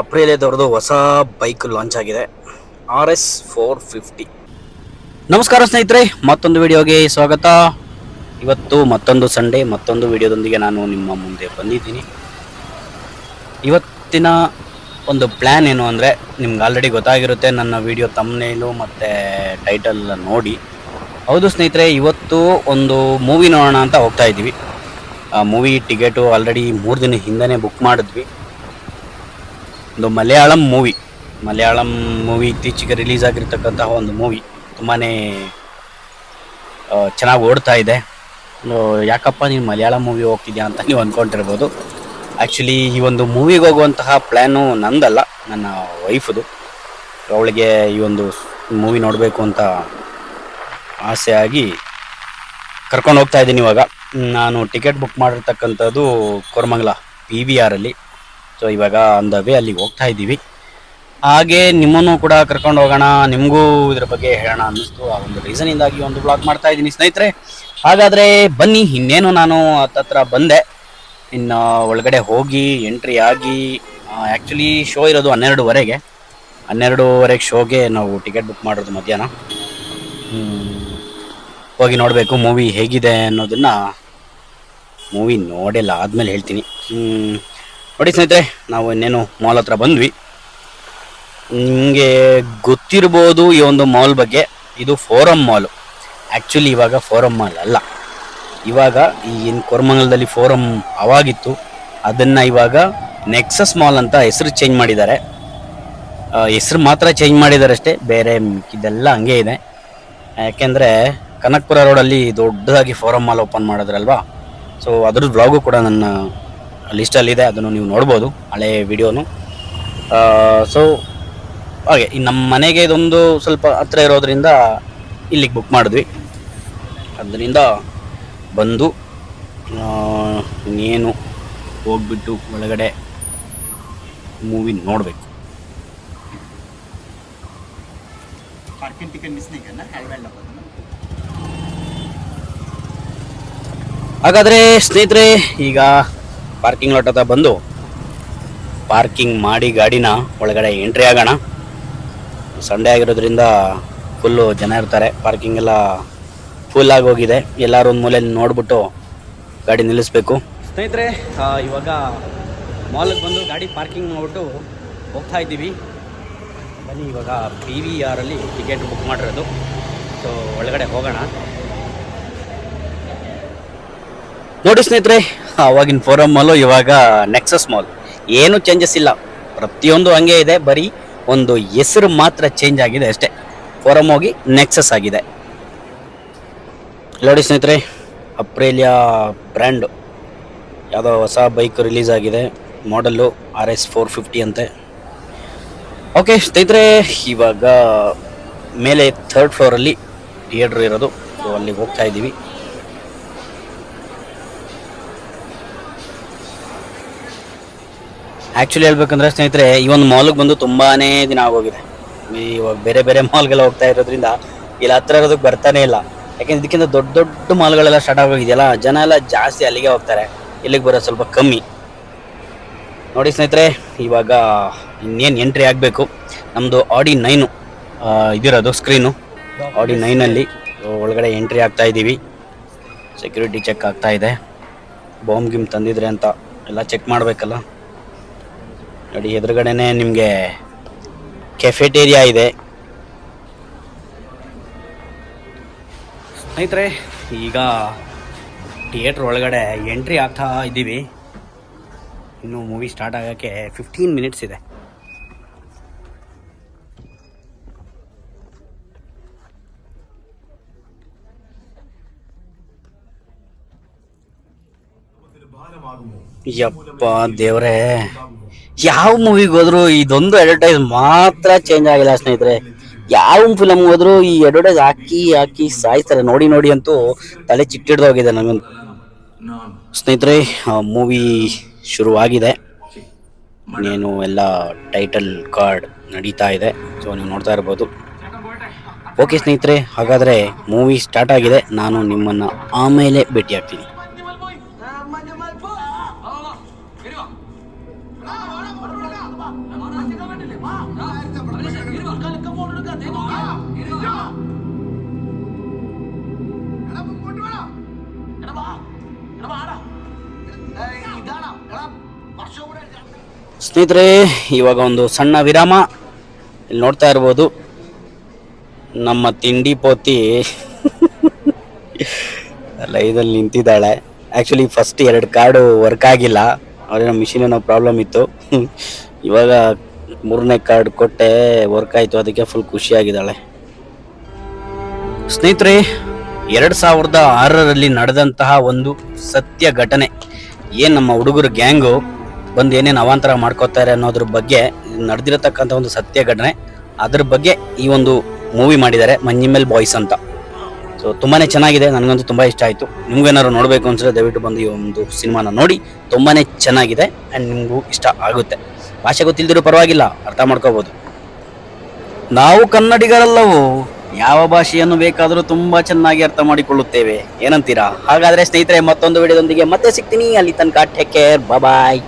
ಅಪ್ರಿಲಿಯದವ್ರದ್ದು ಹೊಸ bike launch ಆಗಿದೆ. R S four fifty. ನಮಸ್ಕಾರ ಸ್ನೇಹಿತರೆ, ಮತ್ತೊಂದು ವಿಡಿಯೋಗೆ ಸ್ವಾಗತ. ಇವತ್ತು ಮತ್ತೊಂದು ಸಂಡೇ ಮತ್ತೊಂದು ವಿಡಿಯೋದೊಂದಿಗೆ ನಾನು ನಿಮ್ಮ ಮುಂದೆ ಬಂದಿದ್ದೀನಿ. ಇವತ್ತಿನ ಒಂದು ಪ್ಲ್ಯಾನ್ ಏನು ಅಂದರೆ ನಿಮ್ಗೆ ಆಲ್ರೆಡಿ ಗೊತ್ತಾಗಿರುತ್ತೆ, ನನ್ನ ವಿಡಿಯೋ ತಮ್ಮನೇಲು ಮತ್ತು ಟೈಟಲ್ ನೋಡಿ. ಹೌದು ಸ್ನೇಹಿತರೆ, ಇವತ್ತು ಒಂದು ಮೂವಿ ನೋಡೋಣ ಅಂತ ಹೋಗ್ತಾ ಇದ್ದೀವಿ. ಆ ಮೂವಿ ಟಿಕೆಟು ಆಲ್ರೆಡಿ ಮೂರು ದಿನ ಹಿಂದೆ ಬುಕ್ ಮಾಡಿದ್ವಿ. ಒಂದು ಮಲಯಾಳಂ ಮೂವಿ. ಮಲಯಾಳಂ ಮೂವಿ ಇತ್ತೀಚೆಗೆ ರಿಲೀಸ್ ಆಗಿರ್ತಕ್ಕಂತಹ ಒಂದು ಮೂವಿ. ತುಂಬಾ ಚೆನ್ನಾಗಿ ಓಡ್ತಾ ಇದೆ. ಯಾಕಪ್ಪ ನೀನು ಮಲಯಾಳಂ ಮೂವಿ ಹೋಗ್ತಿದ್ಯಾ ಅಂತ ನೀವು ಅಂದ್ಕೊಂಡಿರ್ಬೋದು ಆ್ಯಕ್ಚುಲಿ ಈ ಒಂದು ಮೂವಿಗೆ ಹೋಗುವಂತಹ ಪ್ಲ್ಯಾನು ನಂದಲ್ಲ, ನನ್ನ ವೈಫ್ದು. ಅವಳಿಗೆ ಈ ಒಂದು ಮೂವಿ ನೋಡಬೇಕು ಅಂತ ಆಸೆ ಆಗಿ ಕರ್ಕೊಂಡು ಹೋಗ್ತಾ ಇದ್ದೀನಿ ಇವಾಗ. ನಾನು ಟಿಕೆಟ್ ಬುಕ್ ಮಾಡಿರ್ತಕ್ಕಂಥದ್ದು ಕೋರಮಂಗಲ ಪಿ ವಿ ಆರಲ್ಲಿ ಸೊ ಇವಾಗ ಆನ್ ದ ವೇ ಅಲ್ಲಿಗೆ ಹೋಗ್ತಾ ಇದ್ದೀವಿ. ಹಾಗೆ ನಿಮ್ಮನ್ನು ಕೂಡ ಕರ್ಕೊಂಡು ಹೋಗೋಣ. ನಿಮಗೂ ಇದ್ರ ಬಗ್ಗೆ ಹೇಳೋಣ ಅನ್ನಿಸ್ತು. ಆ ಒಂದು ರೀಸನಿಂದಾಗಿ ಒಂದು ಬ್ಲಾಗ್ ಮಾಡ್ತಾ ಇದ್ದೀನಿ ಸ್ನೇಹಿತರೆ. ಹಾಗಾದರೆ ಬನ್ನಿ, ಇನ್ನೇನು ನಾನು ಹತ್ತತ್ರ ಬಂದೆ. ಇನ್ನು ಒಳಗಡೆ ಹೋಗಿ ಎಂಟ್ರಿ ಆಗಿ ಆ್ಯಕ್ಚುಲಿ ಶೋ ಇರೋದು ಹನ್ನೆರಡುವರೆಗೆ. ಹನ್ನೆರಡುವರೆಗೆ ಶೋಗೆ ನಾವು ಟಿಕೆಟ್ ಬುಕ್ ಮಾಡೋದು ಮಧ್ಯಾಹ್ನ. ಹೋಗಿ ನೋಡಬೇಕು ಮೂವಿ ಹೇಗಿದೆ ಅನ್ನೋದನ್ನು. ಮೂವಿ ನೋಡಿಲ್ಲ, ಆದಮೇಲೆ ಹೇಳ್ತೀನಿ. ನೋಡಿ ಸ್ನೇಹಿತರೆ, ನಾವು ಇನ್ನೇನು ಮಾಲ್ ಹತ್ರ ಬಂದ್ವಿ. ನಿಮಗೆ ಗೊತ್ತಿರ್ಬೋದು ಈ ಒಂದು ಮಾಲ್ ಬಗ್ಗೆ. ಇದು ಫೋರಮ್ ಮಾಲು ಆ್ಯಕ್ಚುಲಿ ಇವಾಗ ಫೋರಮ್ ಮಾಲ್ ಅಲ್ಲ. ಇವಾಗ ಈ ಏನು ಕೊರಮಂಗಲದಲ್ಲಿ ಫೋರಮ್ ಅವಾಗಿತ್ತು. ಅದನ್ನು ಇವಾಗ ನೆಕ್ಸಸ್ ಮಾಲ್ ಅಂತ ಹೆಸರು ಚೇಂಜ್ ಮಾಡಿದ್ದಾರೆ. ಹೆಸರು ಮಾತ್ರ ಚೇಂಜ್ ಮಾಡಿದ್ದಾರೆ ಅಷ್ಟೇ ಬೇರೆ ಇದೆಲ್ಲ ಹಂಗೆ ಇದೆ. ಯಾಕೆಂದರೆ ಕನಕಪುರ ರೋಡಲ್ಲಿ ದೊಡ್ಡದಾಗಿ ಫೋರಮ್ ಮಾಲ್ ಓಪನ್ ಮಾಡಿದ್ರಲ್ವಾ? ಸೊ ಅದ್ರದ್ದು ಬ್ಲಾಗು ಕೂಡ ನನ್ನ ಲಿಸ್ಟಲ್ಲಿದೆ ಅದನ್ನು ನೀವು ನೋಡ್ಬೋದು ಹಳೆ ವಿಡಿಯೋನು. ಸೊ ಹಾಗೆ ನಮ್ಮ ಮನೆಗೆ ಇದೊಂದು ಸ್ವಲ್ಪ ಹತ್ರ ಇರೋದರಿಂದ ಇಲ್ಲಿಗೆ ಬುಕ್ ಮಾಡಿದ್ವಿ. ಅದರಿಂದ ಬಂದು ಇನ್ನೇನು ಹೋಗ್ಬಿಟ್ಟು ಒಳಗಡೆ ಮೂವಿ ನೋಡಬೇಕು. ಹಾಗಾದರೆ ಸ್ನೇಹಿತರೆ ಈಗ ಪಾರ್ಕಿಂಗ್ ಲಾಟ್ ಹತ್ರ ಬಂದು ಪಾರ್ಕಿಂಗ್ ಮಾಡಿ ಗಾಡಿನ ಒಳಗಡೆ ಎಂಟ್ರಿ ಆಗೋಣ. ಸಂಡೇ ಆಗಿರೋದ್ರಿಂದ ಫುಲ್ಲು ಜನ ಇರ್ತಾರೆ. ಪಾರ್ಕಿಂಗ್ ಎಲ್ಲ ಫುಲ್ ಆಗಿ ಹೋಗಿದೆ. ಎಲ್ಲರೂ ಒಂದು ಮೂಲೆಯಲ್ಲಿ ನೋಡ್ಬಿಟ್ಟು ಗಾಡಿ ನಿಲ್ಲಿಸ್ಬೇಕು. ಸ್ನೇಹಿತರೆ ಇವಾಗ ಮಾಲಿಗೆ ಬಂದು ಗಾಡಿ ಪಾರ್ಕಿಂಗ್ ಮಾಡ್ಬಿಟ್ಟು ಹೋಗ್ತಾ ಇದ್ದೀವಿ. ಬನ್ನಿ, ಇವಾಗ ಪಿ ವಿ ಆರಲ್ಲಿ ಟಿಕೆಟ್ ಬುಕ್ ಮಾಡಿರೋದು. ಸೊ ಒಳಗಡೆ ಹೋಗೋಣ. ನೋಡಿ ಸ್ನೇಹಿತರೆ ಅವಾಗಿನ ಫೋರಮ್ ಮಾಲು ಇವಾಗ ನೆಕ್ಸಸ್ ಮಾಲ್ ಏನು ಚೇಂಜಸ್ ಇಲ್ಲ. ಪ್ರತಿಯೊಂದು ಹಂಗೆ ಇದೆ, ಬರೀ ಒಂದು ಹೆಸರು ಮಾತ್ರ ಚೇಂಜ್ ಆಗಿದೆ ಅಷ್ಟೇ. ಫೋರಮ್ ಹೋಗಿ ನೆಕ್ಸಸ್ ಆಗಿದೆ. ನೋಡಿ ಸ್ನೇಹಿತರೆ ಅಪ್ರೇಲಿಯಾ ಬ್ರ್ಯಾಂಡು ಯಾವುದೋ ಹೊಸ ಬೈಕ್ ರಿಲೀಸ್ ಆಗಿದೆ model R S four fifty ಅಂತೆ. ಓಕೆ ಸ್ನೇಹಿತರೆ, ಇವಾಗ ಮೇಲೆ ಥರ್ಡ್ ಫ್ಲೋರಲ್ಲಿ ಥಿಯೇಟ್ರ್ ಇರೋದು. ಅಲ್ಲಿಗೆ ಹೋಗ್ತಾ ಇದ್ದೀವಿ. ಆ್ಯಕ್ಚುಲಿ ಹೇಳ್ಬೇಕಂದ್ರೆ ಸ್ನೇಹಿತರೆ, ಈ ಒಂದು ಮಾಲ್ಗೆ ಬಂದು ತುಂಬಾನೇ ದಿನ ಆಗೋಗಿದೆ. ಇವಾಗ ಬೇರೆ ಬೇರೆ ಮಾಲ್ಗೆಲ್ಲ ಹೋಗ್ತಾ ಇರೋದ್ರಿಂದ ಇಲ್ಲಿ ಹತ್ರ ಇರೋದಕ್ಕೆ ಬರ್ತಾನೆ ಇಲ್ಲ. ಯಾಕೆಂದ್ರೆ ಇದಕ್ಕಿಂತ ದೊಡ್ಡ ದೊಡ್ಡ ಮಾಲ್ಗಳೆಲ್ಲ ಸ್ಟಾರ್ಟ್ ಆಗೋಗಿದೆಯಲ್ಲ, ಜನ ಎಲ್ಲ ಜಾಸ್ತಿ ಅಲ್ಲಿಗೆ ಹೋಗ್ತಾರೆ. ಇಲ್ಲಿಗೆ ಬರೋದು ಸ್ವಲ್ಪ ಕಮ್ಮಿ. ನೋಡಿ ಸ್ನೇಹಿತರೆ, ಇವಾಗ ಇನ್ನೇನು ಎಂಟ್ರಿ ಆಗಬೇಕು. ನಮ್ಮದು ಆಡಿ ನೈನು ಇದಿರೋದು ಸ್ಕ್ರೀನು ಆಡಿ ನೈನಲ್ಲಿ ಒಳಗಡೆ ಎಂಟ್ರಿ ಆಗ್ತಾ ಇದ್ದೀವಿ ಸೆಕ್ಯೂರಿಟಿ ಚೆಕ್ ಆಗ್ತಾ ಇದೆ. ಬಾಂಬ್ ಗಿಮ್ ತಂದಿದ್ರೆ ಅಂತ ಎಲ್ಲ ಚೆಕ್ ಮಾಡಬೇಕಲ್ಲ. ನೋಡಿ, ಎದುರುಗಡೆನೆ ನಿಮಗೆ ಕೆಫೆಟೇರಿಯಾ ಇದೆ. ಸ್ನೇಹಿತರೆ, ಈಗ ಥಿಯೇಟ್ರ್ ಒಳಗಡೆ ಎಂಟ್ರಿ ಆಗ್ತಾ ಇದ್ದೀವಿ. ಇನ್ನು ಮೂವಿ ಸ್ಟಾರ್ಟ್ ಆಗೋಕ್ಕೆ ಫಿಫ್ಟೀನ್ ಮಿನಿಟ್ಸ್ ಇದೆ. ಯಪ್ಪ ದೇವ್ರೆ. ಯಾವ ಮೂವಿಗೆ ಹೋದ್ರು ಇದೊಂದು ಅಡ್ವರ್ಟೈಸ್ ಮಾತ್ರ ಚೇಂಜ್ ಆಗಿಲ್ಲ ಸ್ನೇಹಿತರೆ ಯಾವ ಫಿಲಮ್ ಹೋದ್ರು ಈ ಅಡ್ವರ್ಟೈಸ್ ಹಾಕಿ ಹಾಕಿ ಸಾಯಿಸ್ತಾರೆ ನೋಡಿ ನೋಡಿ ಅಂತೂ ತಲೆ ಚಿಟ್ಟಿಡ್ದೋಗಿದೆ ನನಗಂತೂ ಸ್ನೇಹಿತರೆ ಮೂವಿ ಶುರುವಾಗಿದೆ ಇನ್ನೇನು ಎಲ್ಲ ಟೈಟಲ್ ಕಾರ್ಡ್ ನಡೀತಾ ಇದೆ ಸೊ ನೀವು ನೋಡ್ತಾ ಇರ್ಬೋದು ಓಕೆ ಸ್ನೇಹಿತರೆ ಹಾಗಾದರೆ ಮೂವಿ ಸ್ಟಾರ್ಟ್ ಆಗಿದೆ ನಾನು ನಿಮ್ಮನ್ನು ಆಮೇಲೆ ಭೇಟಿಯಾಗ್ತೀನಿ ಸ್ನೇಹಿತರೆ, ಇವಾಗ ಒಂದು ಸಣ್ಣ ವಿರಾಮ. ಇಲ್ಲಿ ನೋಡ್ತಾ ಇರ್ಬೋದು. ನಮ್ಮ ತಿಂಡಿ ಪೋತಿ ಲೈದಲ್ಲಿ ನಿಂತಿದ್ದಾಳೆ. ಆ್ಯಕ್ಚುಲಿ ಫಸ್ಟ್ ಎರಡು ಕಾರ್ಡು ವರ್ಕ್ ಆಗಿಲ್ಲ. ಅವ್ರೇನೋ ಮಿಷಿನ್ ಏನೋ ಪ್ರಾಬ್ಲಮ್ ಇತ್ತು. ಇವಾಗ ಮೂರನೇ ಕಾರ್ಡ್ ಕೊಟ್ಟೆ ವರ್ಕ್ ಆಯ್ತು, ಅದಕ್ಕೆ ಫುಲ್ ಖುಷಿಯಾಗಿದ್ದಾಳೆ. ಸ್ನೇಹಿತರೆ, ಎರಡು ಸಾವಿರದ ಆರರಲ್ಲಿ ನಡೆದಂತಹ ಒಂದು ಸತ್ಯ ಘಟನೆ, ಏನು ನಮ್ಮ ಹುಡುಗರು ಗ್ಯಾಂಗು ಬಂದು ಏನೇನು ಅವಾಂತರ ಮಾಡ್ಕೋತಾರೆ ಅನ್ನೋದ್ರ ಬಗ್ಗೆ ನಡೆದಿರತಕ್ಕಂಥ ಒಂದು ಸತ್ಯ ಘಟನೆ, ಅದ್ರ ಬಗ್ಗೆ ಈ ಒಂದು ಮೂವಿ ಮಾಡಿದ್ದಾರೆ ಮಂಜಿಮೆಲ್ ಬಾಯ್ಸ್ ಅಂತ. ಸೊ ತುಂಬಾ ಚೆನ್ನಾಗಿದೆ, ನನಗಂತೂ ತುಂಬಾ ಇಷ್ಟ ಆಯಿತು. ನಿಮ್ಗೇನಾದ್ರು ನೋಡಬೇಕು ಅನ್ಸಿದ್ರೆ ದಯವಿಟ್ಟು ಬಂದು ಈ ಒಂದು ಸಿನಿಮಾನ ನೋಡಿ, ತುಂಬಾನೇ ಚೆನ್ನಾಗಿದೆ ಆ್ಯಂಡ್ ನಿಮಗೂ ಇಷ್ಟ ಆಗುತ್ತೆ. ಭಾಷೆ ಗೊತ್ತಿಲ್ದಿರೋ ಪರವಾಗಿಲ್ಲ, ಅರ್ಥ ಮಾಡ್ಕೋಬೋದು. ನಾವು ಕನ್ನಡಿಗರಲ್ಲವೂ, ಯಾವ ಭಾಷೆಯನ್ನು ಬೇಕಾದರೂ ತುಂಬಾ ಚೆನ್ನಾಗಿ ಅರ್ಥ ಮಾಡಿಕೊಳ್ಳುತ್ತೇವೆ. ಏನಂತೀರಾ? ಹಾಗಾದ್ರೆ ಸ್ನೇಹಿತರೆ, ಮತ್ತೊಂದು ವಿಡಿಯೋದೊಂದಿಗೆ ಮತ್ತೆ ಸಿಗ್ತೀನಿ. ಅಲ್ಲಿ ತನಕ ಟೇಕ್ ಕೇರ್ ಬಾಯ್